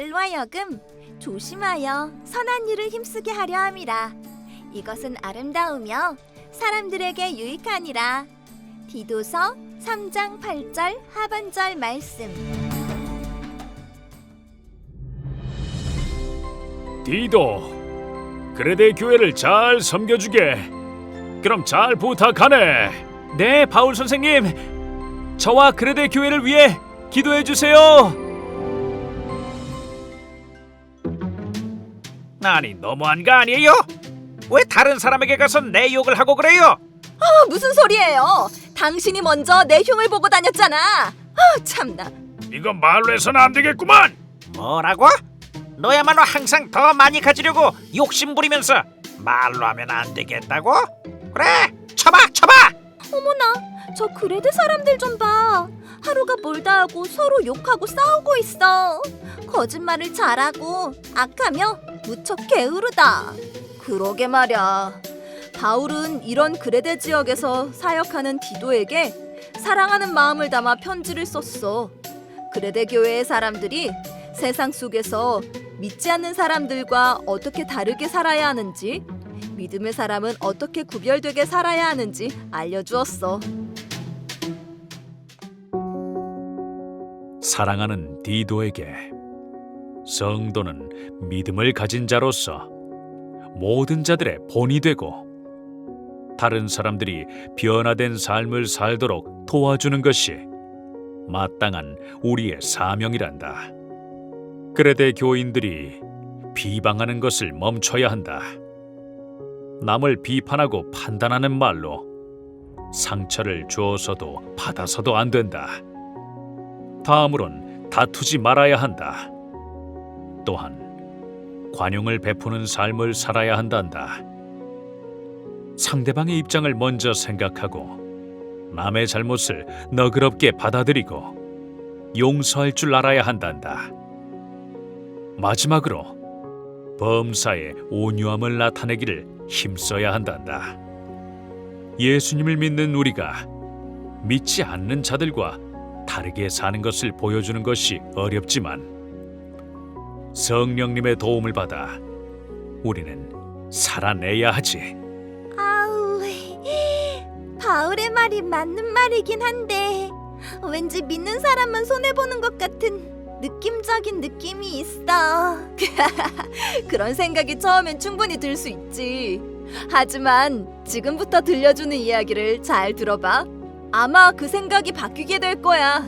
자들로 하여금 조심하여 선한 일을 힘쓰게 하려 함이라. 이것은 아름다우며 사람들에게 유익하니라. 디도서 3장 8절 하반절 말씀. 디도 그레데 교회를 잘 섬겨주게 그럼 잘 부탁하네 네 바울 선생님 저와 그레데 교회를 위해 기도해 주세요 아니 너무한 거 아니에요? 왜 다른 사람에게 가서 내 욕을 하고 그래요? 어, 무슨 소리예요? 당신이 먼저 내 흉을 보고 다녔잖아. 아, 참나. 이건 말로 해서는 안 되겠구만 뭐라고? 너야말로 항상 더 많이 가지려고 욕심 부리면서 말로 하면 안 되겠다고? 그래 쳐봐 쳐봐 어머나, 저 그레드 사람들 좀 봐. 하루가 멀다 하고 서로 욕하고 싸우고 있어. 거짓말을 잘하고 악하며 무척 게으르다. 그러게 말야. 바울은 이런 그레데 지역에서 사역하는 디도에게 사랑하는 마음을 담아 편지를 썼어. 그레데 교회의 사람들이 세상 속에서 믿지 않는 사람들과 어떻게 다르게 살아야 하는지, 믿음의 사람은 어떻게 구별되게 살아야 하는지 알려주었어. 사랑하는 디도에게 성도는 믿음을 가진 자로서 모든 자들의 본이 되고 다른 사람들이 변화된 삶을 살도록 도와주는 것이 마땅한 우리의 사명이란다. 그레데 교인들이 비방하는 것을 멈춰야 한다. 남을 비판하고 판단하는 말로 상처를 주어서도 받아서도 안 된다. 다음으론 다투지 말아야 한다. 또한 관용을 베푸는 삶을 살아야 한단다. 상대방의 입장을 먼저 생각하고 남의 잘못을 너그럽게 받아들이고 용서할 줄 알아야 한단다. 마지막으로 범사에 온유함을 나타내기를 힘써야 한단다. 예수님을 믿는 우리가 믿지 않는 자들과 다르게 사는 것을 보여주는 것이 어렵지만 성령님의 도움을 받아 우리는 살아내야 하지. 아우, 바울의 말이 맞는 말이긴 한데 왠지 믿는 사람만 손해 보는 것 같은 느낌적인 느낌이 있어. 그런 생각이 처음엔 충분히 들 수 있지. 하지만 지금부터 들려주는 이야기를 잘 들어봐. 아마 그 생각이 바뀌게 될 거야.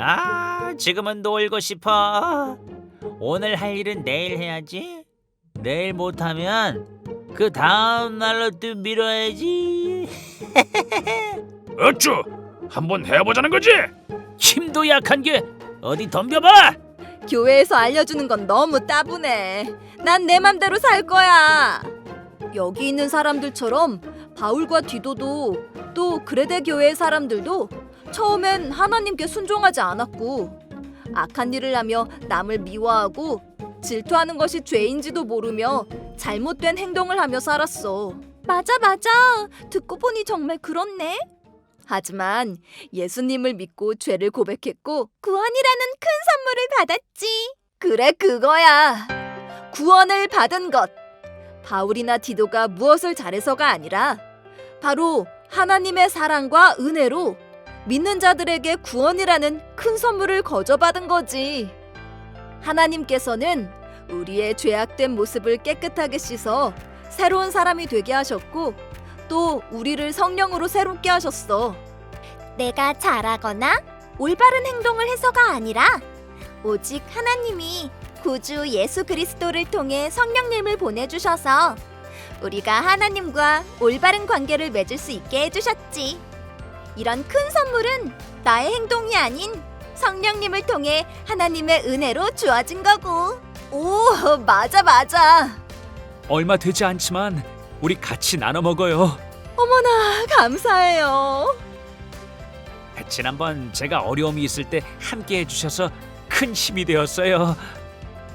아, 지금은 놀고 싶어. 오늘 할 일은 내일 해야지. 내일 못하면 그 다음 날로 또 미뤄야지. 어쭈, 한번 해보자는 거지? 힘도 약한 게 어디 덤벼봐. 교회에서 알려주는 건 너무 따분해. 난 내 맘대로 살 거야. 여기 있는 사람들처럼 바울과 디도도 또 그레데 교회의 사람들도 처음엔 하나님께 순종하지 않았고 악한 일을 하며 남을 미워하고 질투하는 것이 죄인지도 모르며 잘못된 행동을 하며 살았어. 맞아, 맞아. 듣고 보니 정말 그렇네. 하지만 예수님을 믿고 죄를 고백했고 구원이라는 큰 선물을 받았지. 그래 그거야. 구원을 받은 것. 바울이나 디도가 무엇을 잘해서가 아니라 바로 하나님의 사랑과 은혜로 믿는 자들에게 구원이라는 큰 선물을 거저받은 거지. 하나님께서는 우리의 죄악된 모습을 깨끗하게 씻어 새로운 사람이 되게 하셨고 또 우리를 성령으로 새롭게 하셨어. 내가 잘하거나 올바른 행동을 해서가 아니라 오직 하나님이 구주 예수 그리스도를 통해 성령님을 보내주셔서 우리가 하나님과 올바른 관계를 맺을 수 있게 해주셨지. 이런 큰 선물은 나의 행동이 아닌 성령님을 통해 하나님의 은혜로 주어진 거고. 오, 맞아 맞아. 얼마 되지 않지만 우리 같이 나눠 먹어요. 어머나, 감사해요. 지난번 제가 어려움이 있을 때 함께 해주셔서 큰 힘이 되었어요.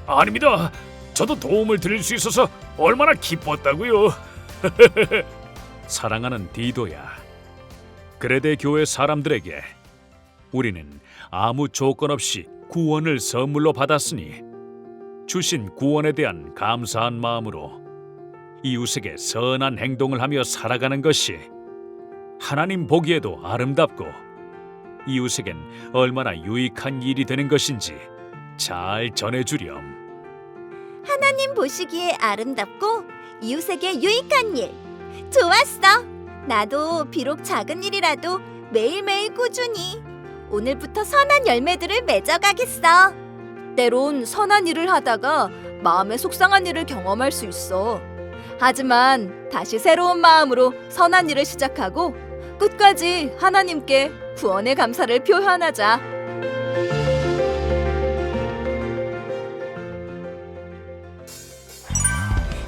아닙니다. 저도 도움을 드릴 수 있어서 얼마나 기뻤다고요. 사랑하는 디도야. 그레데 교회 사람들에게 우리는 아무 조건 없이 구원을 선물로 받았으니 주신 구원에 대한 감사한 마음으로 이웃에게 선한 행동을 하며 살아가는 것이 하나님 보기에도 아름답고 이웃에겐 얼마나 유익한 일이 되는 것인지 잘 전해주렴. 하나님 보시기에 아름답고 이웃에게 유익한 일. 좋았어. 나도 비록 작은 일이라도 매일매일 꾸준히 오늘부터 선한 열매들을 맺어가겠어. 때론 선한 일을 하다가 마음에 속상한 일을 경험할 수 있어. 하지만 다시 새로운 마음으로 선한 일을 시작하고 끝까지 하나님께 구원의 감사를 표현하자.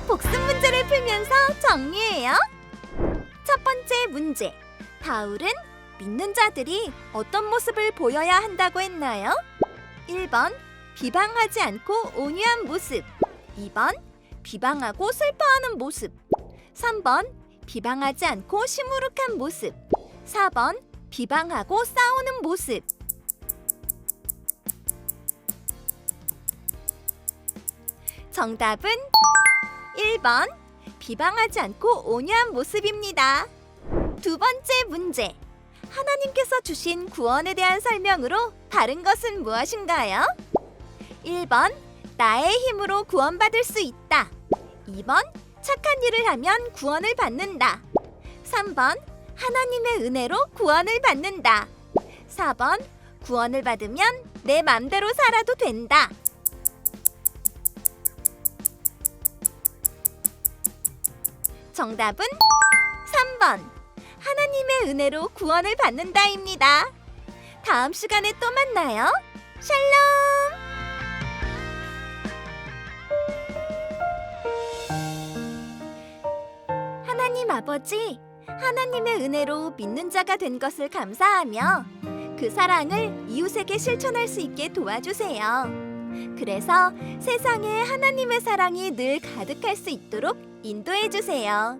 복습 문제를 풀면서 정리해요. 첫 번째 문제. 바울은 믿는 자들이 어떤 모습을 보여야 한다고 했나요? 1번 비방하지 않고 온유한 모습. 2번 비방하고 슬퍼하는 모습. 3번 비방하지 않고 시무룩한 모습. 4번 비방하고 싸우는 모습. 정답은 1번 비방하지 않고 온유한 모습입니다. 두 번째 문제. 하나님께서 주신 구원에 대한 설명으로 다른 것은 무엇인가요? 1번 나의 힘으로 구원받을 수 있다. 2번 착한 일을 하면 구원을 받는다. 3번 하나님의 은혜로 구원을 받는다. 4번 구원을 받으면 내 맘대로 살아도 된다. 정답은 3번. 하나님의 은혜로 구원을 받는다입니다. 다음 시간에 또 만나요. 샬롬! 하나님 아버지, 하나님의 은혜로 믿는 자가 된 것을 감사하며 그 사랑을 이웃에게 실천할 수 있게 도와주세요. 그래서 세상에 하나님의 사랑이 늘 가득할 수 있도록 인도해 주세요.